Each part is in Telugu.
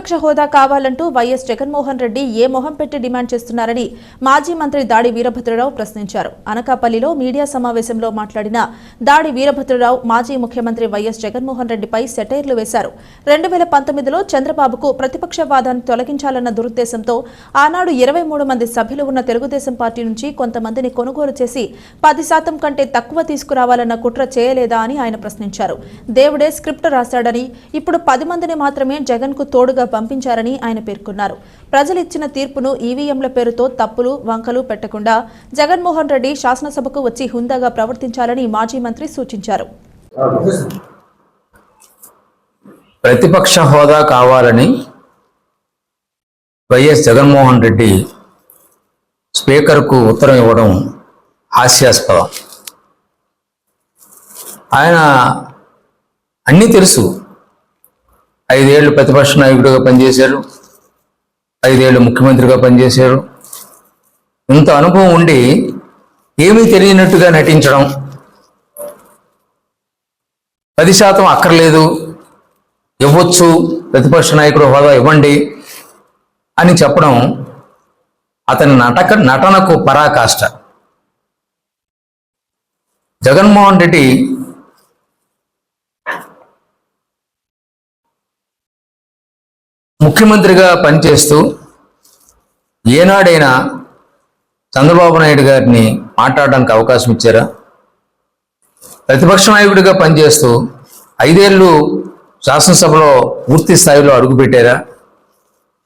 ప్రతిపక్ష హోదా కావాలంటూ వైఎస్ జగన్మోహన్ రెడ్డి ఏ మొహం పెట్టి డిమాండ్ చేస్తున్నారని మాజీ మంత్రి దాడి వీరభద్రరావు ప్రశ్నించారు. అనకాపల్లిలో మీడియా సమావేశంలో మాట్లాడిన దాడి వీరభద్రరావు మాజీ ముఖ్యమంత్రి వైఎస్ జగన్మోహన్ రెడ్డిపై సెటైర్లు వేశారు. రెండు వేల పంతొమ్మిదిలో చంద్రబాబుకు ప్రతిపక్ష వాదాన్ని తొలగించాలన్న దురుద్దేశంతో ఆనాడు ఇరవై మూడు మంది సభ్యులు ఉన్న తెలుగుదేశం పార్టీ నుంచి కొంతమందిని కొనుగోలు చేసి పది శాతం కంటే తక్కువ తీసుకురావాలన్న కుట్ర చేయలేదా అని ఆయన ప్రశ్నించారు. దేవుడే స్క్రిప్ట్ రాశాడని ఇప్పుడు పది మందిని మాత్రమే జగన్కు తోడుగా పంపించారని ఆయన పేర్కొన్నారు. ప్రజలు ఇచ్చిన తీర్పును ఈవీఎంల పేరుతో తప్పులు వంకలు పెట్టకుండా జగన్మోహన్ రెడ్డి శాసనసభకు వచ్చి హుందాగా ప్రవర్తించాలని మాజీ మంత్రి సూచించారు. ప్రతిపక్ష హోదా కావాలని వైఎస్ జగన్మోహన్ రెడ్డి స్పీకర్కు ఉత్తరం ఇవ్వడం హాస్యాస్పదం. ఆయన అన్నీ తెలుసు. ఐదేళ్ళు ప్రతిపక్ష నాయకుడిగా పనిచేశారు. ఐదేళ్ళు ముఖ్యమంత్రిగా పనిచేశారు. ఇంత అనుభవం ఉండి ఏమీ తెలియనట్టుగా నటించడం పది శాతం అక్కర్లేదు. ఇవ్వచ్చు ప్రతిపక్ష నాయకుడు హోదా ఇవ్వండి అని చెప్పడం అతని నటక నటనకు పరాకాష్ట. జగన్మోహన్ రెడ్డి ముఖ్యమంత్రిగా పనిచేస్తూ ఏనాడైనా చంద్రబాబు నాయుడు గారిని మాట్లాడడానికి అవకాశం ఇచ్చారా? ప్రతిపక్ష నాయకుడిగా పనిచేస్తూ ఐదేళ్ళు శాసనసభలో పూర్తి స్థాయిలో అడుగుపెట్టారా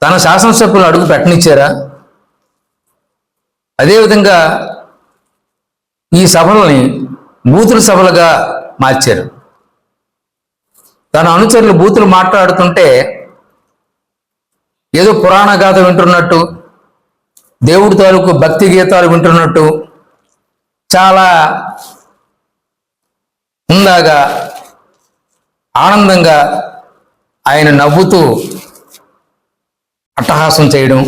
తన శాసనసభలో అడుగు పెట్టనిచ్చారా? అదేవిధంగా ఈ సభలని బూతుల సభలుగా మార్చారు. తన అనుచరులు బూతులు మాట్లాడుతుంటే ఏదో పురాణ గాథ వింటున్నట్టు దేవుడి తాలూకు భక్తి గీతాలు వింటున్నట్టు చాలా ఉందాగా ఆనందంగా ఆయన నవ్వుతూ అట్టహాసం చేయడం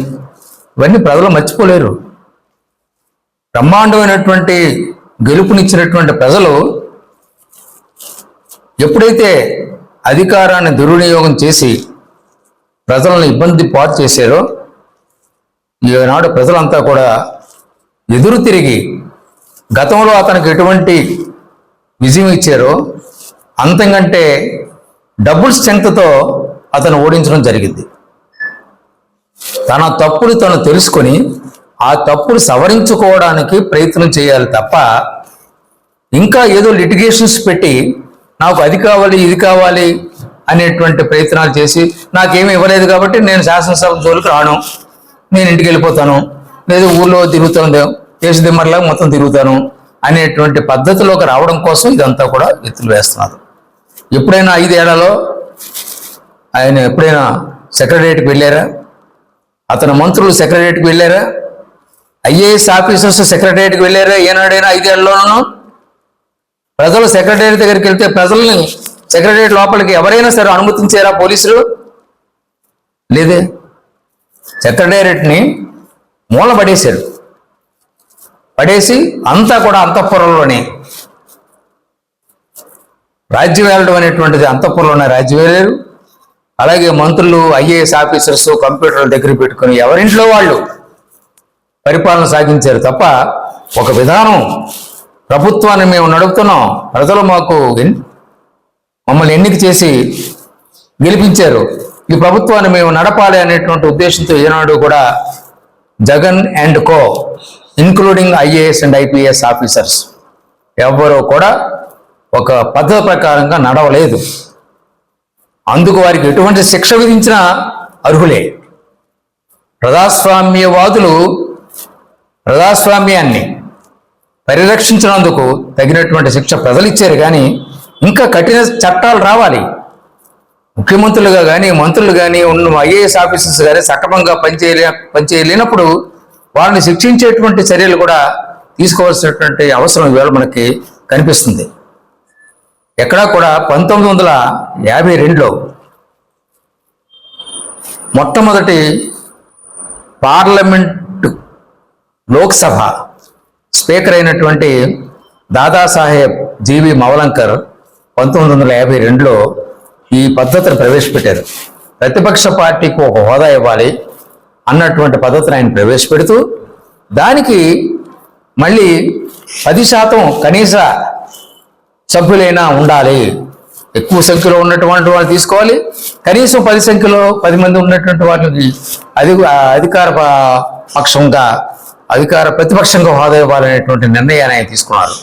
ఇవన్నీ ప్రజలు మర్చిపోలేరు. బ్రహ్మాండమైనటువంటి గెలుపునిచ్చినటువంటి ప్రజలు ఎప్పుడైతే అధికారాన్ని దుర్వినియోగం చేసి ప్రజలను ఇబ్బంది పాటు చేశారో ఈనాడు ప్రజలంతా కూడా ఎదురు తిరిగి గతంలో అతనికి ఎటువంటి విజయం ఇచ్చారో అంతకంటే డబుల్ స్ట్రెంగ్త్తో అతను ఓడించడం జరిగింది. తన తప్పులు తను తెలుసుకొని ఆ తప్పులు సవరించుకోవడానికి ప్రయత్నం చేయాలి తప్ప ఇంకా ఏదో లిటిగేషన్స్ పెట్టి నాకు అది కావాలి ఇది కావాలి అనేటువంటి ప్రయత్నాలు చేసి నాకేమీ ఇవ్వలేదు కాబట్టి నేను శాసనసభ జోలికి రాను. నేను ఇంటికి వెళ్ళిపోతాను. లేదా ఊళ్ళో తిరుగుతాను కేసు దిమ్మర్లాగా మొత్తం తిరుగుతాను అనేటువంటి పద్ధతిలోకి రావడం కోసం ఇదంతా కూడా ఎత్తులు వేస్తున్నారు. ఎప్పుడైనా ఐదేళ్ళలో ఆయన ఎప్పుడైనా సెక్రటరియట్కి వెళ్ళారా? అతని మంత్రులు సెక్రటరియట్కి వెళ్ళారా? ఐఏఎస్ ఆఫీసర్స్ సెక్రటరియట్కి వెళ్ళారా? ఏనాడైనా ఐదేళ్ళలోనూ? ప్రజలు సెక్రటరియట్ దగ్గరికి వెళ్తే ప్రజల్ని సెక్రటరియట్ లోపలికి ఎవరైనా సరే అనుమతించారా పోలీసులు? లేదే. సెక్రటేరియట్ని మూల పడేశారు పడేసి అంతా కూడా అంతఃపురంలోనే. రాజ్యం వెళ్ళడం అనేటువంటిది అంతఃపురంలోనే రాజ్యం వెళ్ళారు అలాగే మంత్రులు ఐఏఎస్ ఆఫీసర్స్ కంప్యూటర్ల దగ్గర పెట్టుకుని ఎవరింట్లో వాళ్ళు పరిపాలన సాగించారు తప్ప ఒక విధానం ప్రభుత్వాన్ని మేము నడుపుతున్నాం. ప్రజలు మాకు మమ్మల్ని ఎన్నిక చేసి గెలిపించారు. ఈ ప్రభుత్వాన్ని మేము నడపాలి అనేటువంటి ఉద్దేశంతో ఈనాడు కూడా Jagan and co including IAS and IPS officers ఎవ్వరూ కూడా ఒక పద్ధతి ప్రకారంగా నడవలేదు. అందుకు వారికి ఎటువంటి శిక్ష విధించినా అర్హులే. ప్రజాస్వామ్యవాదులు ప్రజాస్వామ్యాన్ని పరిరక్షించినందుకు తగినటువంటి శిక్ష ప్రజలు ఇచ్చారు కానీ ఇంకా కఠిన చట్టాలు రావాలి. ముఖ్యమంత్రులుగా కానీ మంత్రులు కానీ ఉన్న ఐఏఎస్ ఆఫీసర్స్ కానీ సక్రమంగా పనిచేయలే పనిచేయలేనప్పుడు వాళ్ళని శిక్షించేటువంటి చర్యలు కూడా తీసుకోవాల్సినటువంటి అవసరం ఇవాళ మనకి కనిపిస్తుంది. ఎక్కడా కూడా పంతొమ్మిది వందల యాభై రెండులో మొట్టమొదటి పార్లమెంట్ లోక్సభ స్పీకర్ అయినటువంటి దాదాసాహెబ్ జీవి మవలంకర్ పంతొమ్మిది వందల యాభై రెండులో ఈ పద్ధతిని ప్రవేశపెట్టారు. ప్రతిపక్ష పార్టీకి ఒక హోదా ఇవ్వాలి అన్నటువంటి పద్ధతిని ఆయన ప్రవేశపెడుతూ దానికి మళ్ళీ పది శాతం కనీస సభ్యులైనా ఉండాలి. ఎక్కువ సంఖ్యలో ఉన్నటువంటి వాళ్ళు తీసుకోవాలి. కనీసం పది సంఖ్యలో పది మంది ఉన్నటువంటి వాళ్ళకి అది అధికార పక్షంగా అధికార ప్రతిపక్షంగా హోదా ఇవ్వాలనేటువంటి నిర్ణయాన్ని ఆయన తీసుకున్నారు.